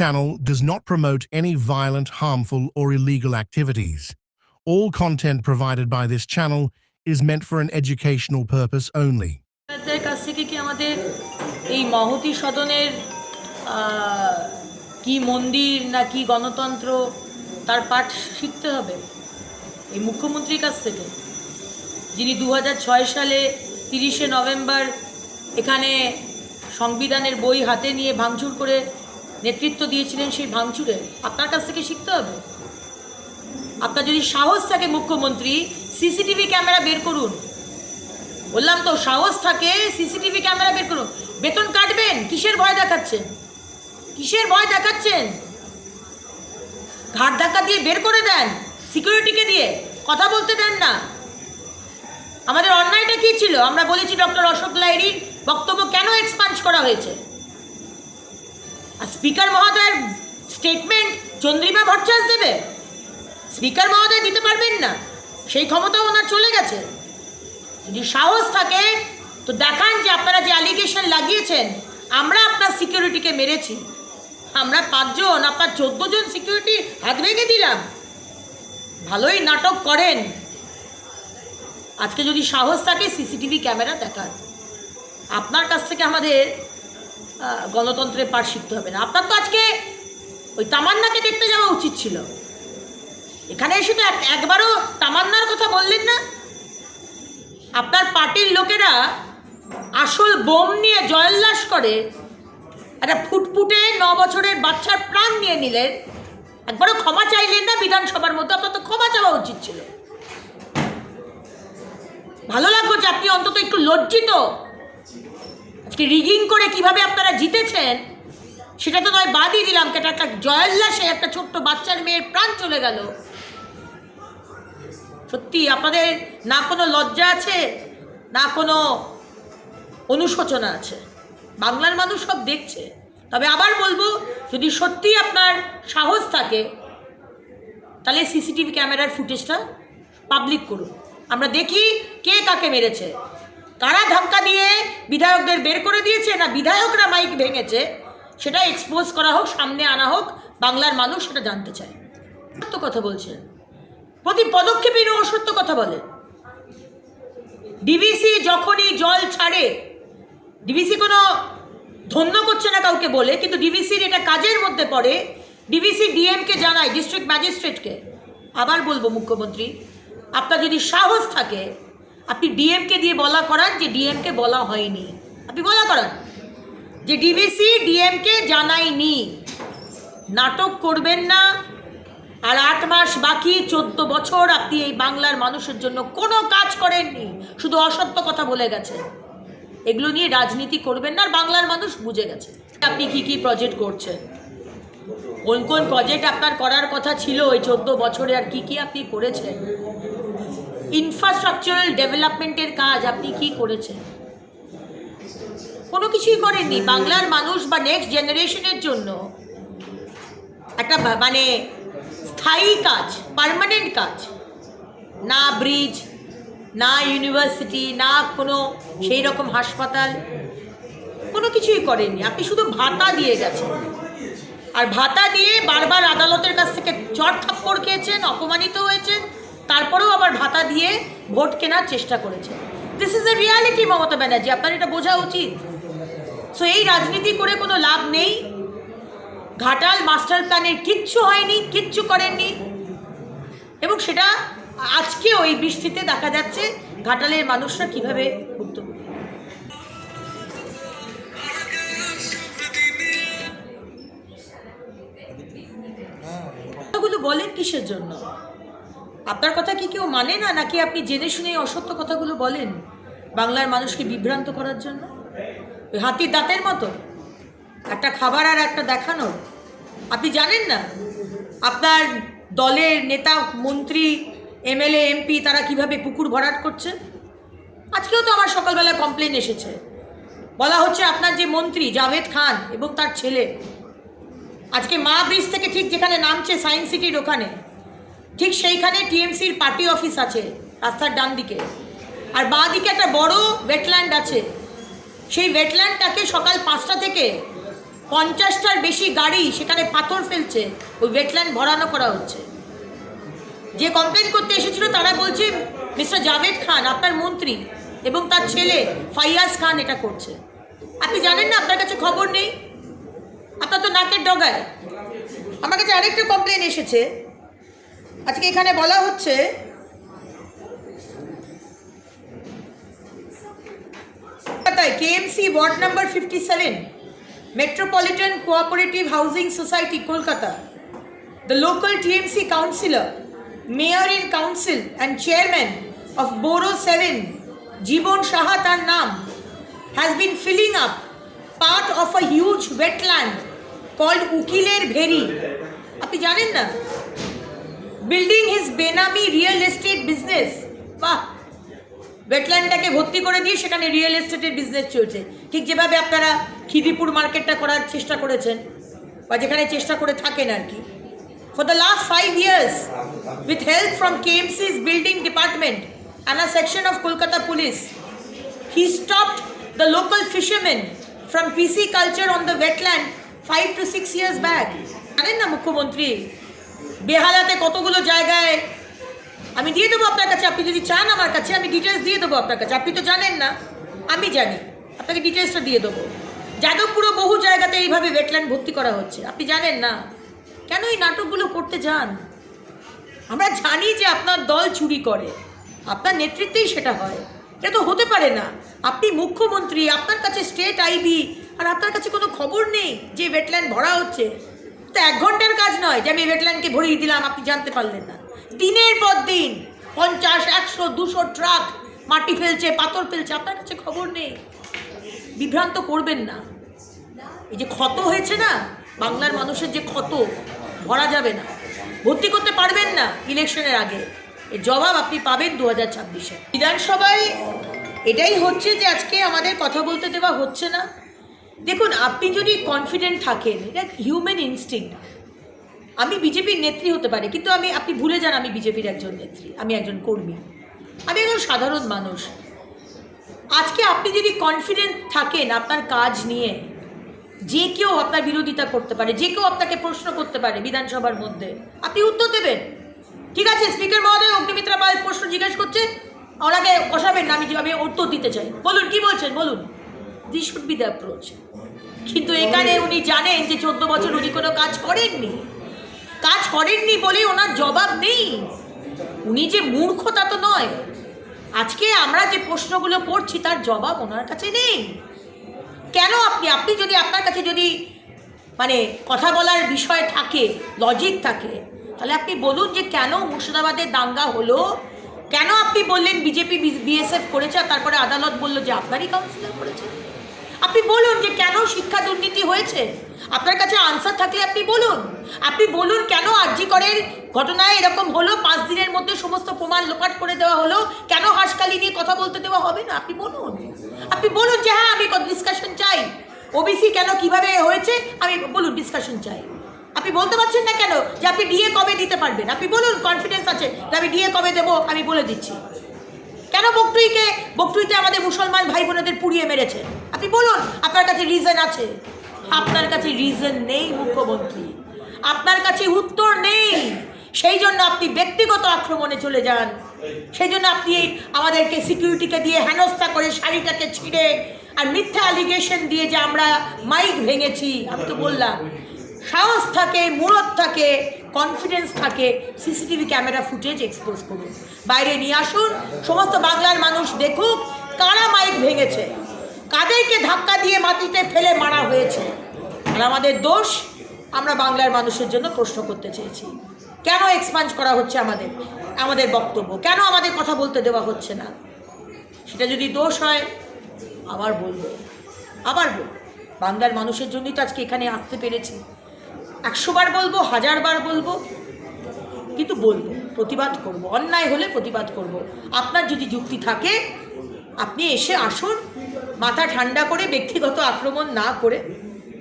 channel does not promote any violent, harmful, or illegal activities. All content provided by this channel is meant for an educational purpose only. কি মন্দির না কি গণতন্ত্র তার পাঠ শিখতে হবে এই মুখ্যমন্ত্রীর কাছ থেকে যিনি দু হাজার ছয় সালে তিরিশে নভেম্বর এখানে সংবিধানের বই হাতে নিয়ে ভাঙচুর করে নেতৃত্ব দিয়েছিলেন সেই ভাঙচুরে আপনার কাছ থেকে শিখতে হবে। আপনার যদি সাহস থাকে মুখ্যমন্ত্রী, সিসিটিভি ক্যামেরা বের করুন। বললাম তো, সাহস থাকে, সিসিটিভি ক্যামেরা বের করুন। বেতন কাটবেন, কিসের ভয় দেখাচ্ছেন? কিসের ভয় দেখাচ্ছেন? ঘাট ধাক্কা দিয়ে বের করে দেন, সিকিউরিটিকে দিয়ে। কথা বলতে দেন না। আমাদের অন্যায়টা কি ছিল? আমরা বলেছি ডক্টর অশোক লাইরির বক্তব্য কেন এক্সপাঞ্জ করা হয়েছে? স্পিকার মহোদয়ের স্টেটমেন্ট চন্দ্রিমা ভট্টাচার্য দেবে? স্পিকার মহোদয় দিতে পারবেন না। সেই ক্ষমতাও ওনার চলে গেছে। যদি সাহস থাকে, তো দেখান যে আপনারা যে অ্যালিগেশন লাগিয়েছেন, আমরা আপনার সিকিউরিটিকে মেরেছি। আমরা পাঁচজন, আপনার চোদ্দ জন সিকিউরিটি হাত ভেঙে দিলাম। ভালোই নাটক করেন। আজকে যদি সাহস থাকে, সিসিটিভি ক্যামেরা দেখান। আপনার কাছ থেকে আমাদের গণতন্ত্রের পাঠ শিখতে হবে না। আপনার তো আজকে ওই তামান্নাকে দেখতে যাওয়া উচিত ছিল। এখানে এসে তো একবারও তামান্নার কথা বললেন না। আপনার পার্টির লোকেরা আসল বোম নিয়ে জয়োল্লাস করে, একটা ফুটফুটে ন বছরের বাচ্চার প্রাণ নিয়ে নিলেন। একবারও ক্ষমা চাইলেন না বিধানসভার মধ্যে আপনার তো ক্ষমা চাওয়া উচিত ছিল। ভালো লাগল যে আপনি অন্তত একটু লজ্জিত রিগিং করে কীভাবে আপনারা জিতেছেন, সেটা তো নয়, বাদই দিলাম কেটে একটা জয়োল্লাসে একটা ছোট্ট বাচ্চার মেয়ের প্রাণ চলে গেল। সত্যি, আপনাদের না কোনো লজ্জা আছে, না কোনো অনুশোচনা আছে। বাংলার মানুষ সব দেখছে। তবে আবার বলব, যদি সত্যি আপনার সাহস থাকে, তাহলে সিসিটিভি ক্যামেরার ফুটেজটা পাবলিক করুন। আমরা দেখি কে কাকে মেরেছে। কারা ধাক্কা দিয়ে বিধায়কদের বের করে দিয়েছে না বিধায়করা মাইক ভেঙেছে, সেটা এক্সপোজ করা হোক, সামনে আনা হোক, বাংলার মানুষ সেটা জানতে চায়। সত্য কথা বলছেন। প্রতি পদক্ষেপে অসত্য কথা বলে। ডিভিসি যখনই জল ছাড়ে ডিভিসি কোনো ধন্য করছে না কাউকে বলে, কিন্তু ডিভিসির এটা কাজের মধ্যে পড়ে। ডিভিসি ডিএমকে জানায় ডিস্ট্রিক্ট ম্যাজিস্ট্রেটকে আবার বলব, মুখ্যমন্ত্রী, আপনার যদি সাহস থাকে আপনি ডিএমকে দিয়ে বলা করান যে ডিএমকে বলা হয়নি। আপনি বলা করান। যে ডিভিসি ডিএমকে জানায়নি নাটক করবেন না। আর আট মাস বাকি, চোদ্দ বছর আপনি এই বাংলার মানুষের জন্য কোনো কাজ করেননি। শুধু অসত্য কথা বলে গেছেন এগুলো নিয়ে রাজনীতি করবেন না, আর বাংলার মানুষ বুঝে গেছে। আপনি কি কি প্রজেক্ট করছেন? কোন কোন প্রজেক্ট আপনার করার কথা ছিল ওই চোদ্দ বছরে, আর কি কি আপনি করেছেন? ইনফ্রাস্ট্রাকচারাল ডেভেলপমেন্টের কাজ আপনি কি করেছেন? কোনো কিছুই করেননি। বাংলার মানুষ বা নেক্সট জেনারেশনের জন্য একটা মানে স্থায়ী কাজ পার্মানেন্ট কাজ, না ব্রিজ না ইউনিভার্সিটি না কোনো সেই রকম হাসপাতাল, কোনো কিছুই করেননি। আপনি শুধু ভাতা দিয়ে গেছেন। আর ভাতা দিয়ে বারবার আদালতের কাছ থেকে চট থাপ্পড় খেয়েছেন, অপমানিত হয়েছেন তারপরেও আবার ভাতা দিয়ে ভোট কেনার চেষ্টা করেছে। This is a reality Mamata Banerjee. আপনার এটা বোঝা উচিত। সো এই রাজনীতি করে কোনো লাভ নেই। ঘাটাল মাস্টার প্ল্যানের কিচ্ছু হয়নি, কিচ্ছু করেননি। এবং সেটা আজকে ওই বৃষ্টিতে দেখা যাচ্ছে ঘাটালের মানুষরা কীভাবে ভুক্তভোগী। বলেন কিসের জন্য? আপনার কথা কি কেউ মানে না, নাকি আপনি জেনে শুনে অসত্য কথাগুলো বলেন বাংলার মানুষকে বিভ্রান্ত করার জন্য? ওই হাতির দাঁতের মতো। একটা খাবার আর একটা দেখানোর আপনি জানেন না, আপনার দলের নেতা, মন্ত্রী, এমএলএ, এমপি তারা কীভাবে পুকুর ভরাট করছে? আজকেও তো আমার সকালবেলা কমপ্লেন এসেছে। বলা হচ্ছে আপনার যে মন্ত্রী, জাভেদ খান এবং তার ছেলে, আজকে মা ব্রিজ থেকে ঠিক যেখানে নামছে সায়েন্স সিটির ওখানে ঠিক সেইখানে টিএমসির পার্টি অফিস আছে, রাস্তার ডান দিকে। আর বাঁ দিকে একটা বড় ওয়েটল্যান্ড আছে। সেই ওয়েটল্যান্ডটাকে সকাল পাঁচটা থেকে পঞ্চাশটার বেশি গাড়ি সেখানে পাথর ফেলছে, ওই ওয়েটল্যান্ড ভরানো করা হচ্ছে। যে কমপ্লেন করতে এসেছিল তারা বলছে মিস্টার জাভেদ খান, আপনার মন্ত্রী এবং তার ছেলে ফাইয়াজ খান এটা করছে। আপনি জানেন না, আপনার কাছে খবর নেই? আপনার তো নাকের ডগায়। আমার কাছে আরেকটা কমপ্লেন এসেছে আজকে এখানে বলা হচ্ছে কলকাতায় KMC ward number fifty seven metropolitan cooperative housing society Kolkata The local TMC councillor, mayor in council, and chairman of Boro 7, Jibon Shaha তার নাম, has been filling up part of a huge wetland called Ukiler Bheri. আপনি জানেন না building his বেনামি real estate business বাহ! ওয়েটল্যান্ডটাকে ভর্তি করে দিয়ে সেখানে রিয়েল এস্টেটের বিজনেস চলছে। ঠিক যেভাবে আপনারা খিদিপুর মার্কেটটা করার চেষ্টা করেছেন, বা যেখানে চেষ্টা করে থাকেন আর কি। For the last five years with help from KMC's building department and a section of Kolkata police he stopped the local fisherman from pisciculture on the wetland five to six years back জানেন না মুখ্যমন্ত্রী? বেহালাতে কতগুলো জায়গায় আমি দিয়ে দেবো আপনার কাছে, আপনি যদি চান আমার কাছে, আমি ডিটেলস দিয়ে দেবো আপনার কাছে। আপনি তো জানেন না, আমি জানি। আপনাকে ডিটেলসটা দিয়ে দেবো। যাদবপুরও বহু জায়গাতে এইভাবে ওয়েটল্যান্ড ভর্তি করা হচ্ছে। আপনি জানেন না। কেন এই নাটকগুলো করতে যান? আমরা জানি যে আপনার দল চুরি করে। আপনার নেতৃত্বেই সেটা হয়। এটা তো হতে পারে না। আপনি মুখ্যমন্ত্রী, আপনার কাছে স্টেট আইবি আর আপনার কাছে কোনো খবর নেই যে ওয়েটল্যান্ড ভরা হচ্ছে। তো এক ঘণ্টার কাজ নয় যে আমি ওয়েটল্যান্ডকে ভরিয়ে দিলাম, আপনি জানতে পারলেন না। দিনের পর দিন পঞ্চাশ, একশো, দুশো ট্রাক মাটি ফেলছে, পাথর ফেলছে, আপনার কাছে খবর নেই। বিভ্রান্ত করবেন না। এই যে ক্ষত হয়েছে না, বাংলার মানুষের যে ক্ষত, ভরা যাবে না। ভর্তি করতে পারবেন না ইলেকশনের আগে। এর জবাব আপনি পাবেন দু হাজার ছাব্বিশে। বিধানসভায় এটাই হচ্ছে যে আজকে আমাদের কথা বলতে দেওয়া হচ্ছে না। দেখুন, আপনি যদি কনফিডেন্ট থাকেন, এটা হিউম্যান ইনস্টিংক্ট আমি বিজেপির নেত্রী হতে পারে, কিন্তু আমি, আপনি ভুলে যান আমি বিজেপির একজন নেত্রী, আমি একজন কর্মী। আমি একজন সাধারণ মানুষ। আজকে আপনি যদি কনফিডেন্ট থাকেন আপনার কাজ নিয়ে, যে কেউ আপনার বিরোধিতা করতে পারে, যে কেউ আপনাকে প্রশ্ন করতে পারে বিধানসভার মধ্যে, আপনি উত্তর দেবেন। ঠিক আছে স্পিকার মহোদয় অগ্নিমিত্রা পাল প্রশ্ন জিজ্ঞেস করছে, ওনাকে বসাবেন না আমি আমি উত্তর দিতে চাই। বলুন, কি বলছেন? বলুন। This should be the approach কিন্তু এখানে উনি জানেন যে চোদ্দ বছর উনি কোনো কাজ করেননি। কাজ করেননি বলে ওনার জবাব নেই। উনি যে মূর্খ তা তো নয়। আজকে আমরা যে প্রশ্নগুলো করছি তার জবাব ওনার কাছে নেই। কেন আপনি আপনি যদি আপনার কাছে যদি মানে কথা বলার বিষয় থাকে লজিক থাকে, তাহলে আপনি বলুন যে কেন মুর্শিদাবাদের দাঙ্গা হলো? কেন আপনি বললেন বিজেপি বিএসএফ করেছে আর তারপরে আদালত বলল যে আপনারই কাউন্সিলর করেছে? আপনি বলুন যে কেন শিক্ষা দুর্নীতি হয়েছে? আপনার কাছে আনসার থাকলে আপনি বলুন। আপনি বলুন কেন আরজি করের ঘটনায় এরকম হলো, পাঁচ দিনের মধ্যে সমস্ত প্রমাণ লোপাট করে দেওয়া হলো, কেন হাসকালি নিয়ে কথা বলতে দেওয়া হবে না? আপনি বলুন। আপনি বলুন যে হ্যাঁ আমি ডিসকাশন চাই। ওবিসি কেন কীভাবে হয়েছে, আমি বলুন ডিসকাশন চাই। আপনি বলতে পারছেন না কেন যে আপনি ডিএ কবে দিতে পারবেন? আপনি বলুন কনফিডেন্স আছে যে আমি ডিএ কবে দেবো, আমি বলে দিচ্ছি। কেন বকটুইকে বকটুইতে আমাদের মুসলমান ভাই বোনেদের পুড়িয়ে মেরেছে? আপনি বলুন, আপনার কাছে রিজন আছে? আপনার কাছে রিজন নেই, মুখ্যমন্ত্রী। আপনার কাছে উত্তর নেই। সেই জন্য আপনি ব্যক্তিগত আক্রমণে চলে যান। সেই জন্য আপনি আমাদেরকে সিকিউরিটিকে দিয়ে হেনস্থা করে শাড়িটাকে ছিঁড়ে আর মিথ্যা অ্যালিগেশন দিয়ে যে আমরা মাইক ভেঙেছি, আমি তো বললাম। সাহস থাকে, মূরত থাকে কনফিডেন্স থাকে সিসিটিভি ক্যামেরা ফুটেজ এক্সপোজ করুন। বাইরে নিয়ে আসুন, সমস্ত বাংলার মানুষ দেখুক কারা মাইক ভেঙেছে। কাদেরকে ধাক্কা দিয়ে মাটিতে ফেলে মারা হয়েছে? আর আমাদের দোষ, আমরা বাংলার মানুষের জন্য প্রশ্ন করতে চেয়েছি। কেন এক্সপাঞ্জ করা হচ্ছে আমাদের আমাদের বক্তব্য? কেন আমাদের কথা বলতে দেওয়া হচ্ছে না? সেটা যদি দোষ হয়, আবার বলব। আবার বলব। বাংলার মানুষের জন্যই তো আজকে এখানে আসতে পেরেছি। একশো বার বলব হাজার বার বলব, কিন্তু বলব, প্রতিবাদ করব, অন্যায় হলে প্রতিবাদ করব। আপনার যদি যুক্তি থাকে, আপনি এসে আসুন, মাথা ঠান্ডা করে, ব্যক্তিগত আক্রমণ না করে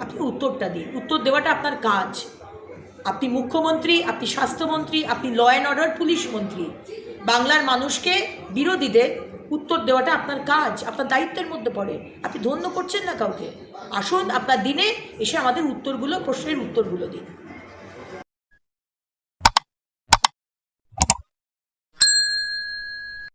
আপনি উত্তরটা দিন। উত্তর দেওয়াটা আপনার কাজ। আপনি মুখ্যমন্ত্রী, আপনি স্বাস্থ্যমন্ত্রী, আপনি ল অ্যান্ড অর্ডার পুলিশ মন্ত্রী। বাংলার মানুষকে বিরোধীদের উত্তর দেওয়াটা আপনার কাজ, আপনার দায়িত্বের মধ্যে পড়ে। আপনি ধন্য করছেন না কাউকে? আসুন আপনার দিনে এসে আমাদের উত্তরগুলো, প্রশ্নের উত্তরগুলো দিন।